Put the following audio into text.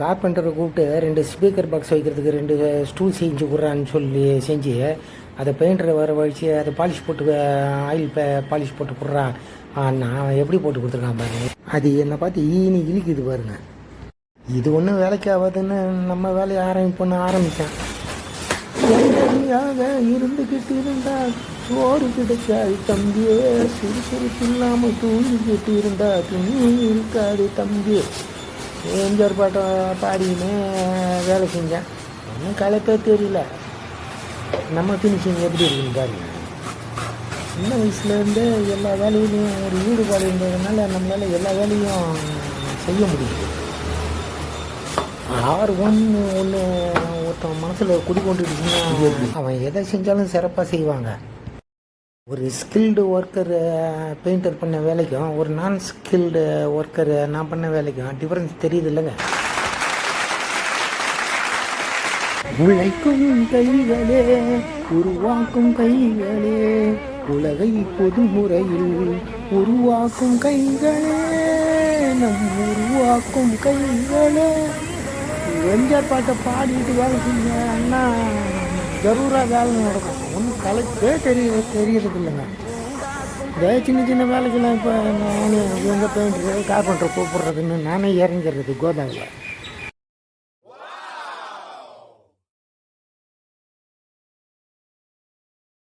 கார்பெண்டரை கூப்பிட்டு ரெண்டு speaker box வைக்கிறதுக்கு ரெண்டு ஸ்டூல் செஞ்சு கொடுறான்னு சொல்லி செஞ்சு அதை பெயிண்டரை வர வழித்து அதை பாலிஷ் போட்டு ஆயில் பாலிஷ் போட்டு கொடுறா. நான் எப்படி போட்டு கொடுத்துருக்கான் பாருங்க. அது என்னை பார்த்து ஈனி இழுக்குது பாருங்க. இது ஒன்றும் வேலைக்கு ஆகாதுன்னு நம்ம வேலையை ஆரம்பிப்போன்னு ஆரம்பித்தேன் எங்கேயாக இருந்துக்கிட்டு இருந்தா சோறு கிடைக்காது தம்பியே. சுறுசுறுப்பு இல்லாமல் தூங்கிக்கிட்டு இருந்தா துணி இருக்காது தம்பி எம்ஜிஆர் பாட்டை பாடினே வேலை செஞ்சேன். ஒன்றும் களைப்பே தெரியல. நம்ம ஃபினிஷிங் எப்படி இருக்குன்னு பாருங்க. சின்ன வயசுலேருந்தே எல்லா வேலையிலையும் ஒரு ஈடுபாடு இருந்ததுனால நம்மளால் எல்லா வேலையும் செய்ய முடியுது. ஆறு ஒன்று ஒன்று ஒருத்தன் மனசில் குடிக்கொண்டுடுச்சுன்னா அவன் எதை செஞ்சாலும் சிறப்பாக செய்வாங்க. ஒரு ஸ்கில்டு ஒர்க்கர் பெயிண்டர் பண்ண வேலைக்கும் ஒரு நான் ஸ்கில்டு ஒர்க்கர் நான் பண்ண வேலைக்கும் டிஃப்ரென்ஸ் தெரியுது இல்லைங்க உழைக்கும் கைகளே உருவாக்கும் கைகளே உலகை பொதுமுறையில் உருவாக்கும் கைகளே நம் உருவாக்கும் கைகளே. எம்ஜிஆர் பாட்டை பாடிட்டு வேலை செஞ்ச அண்ணா வேலை நடக்கும். ஒன்றும் தலைக்கே தெரிய தெரியறது இல்லைங்க இதே சின்ன சின்ன வேலைக்கெல்லாம் இப்போ நான் எங்கே பெயிண்டர் கார்பெண்டர் கூப்பிட்றதுன்னு நானே இறங்கிடுறது கோதாவில்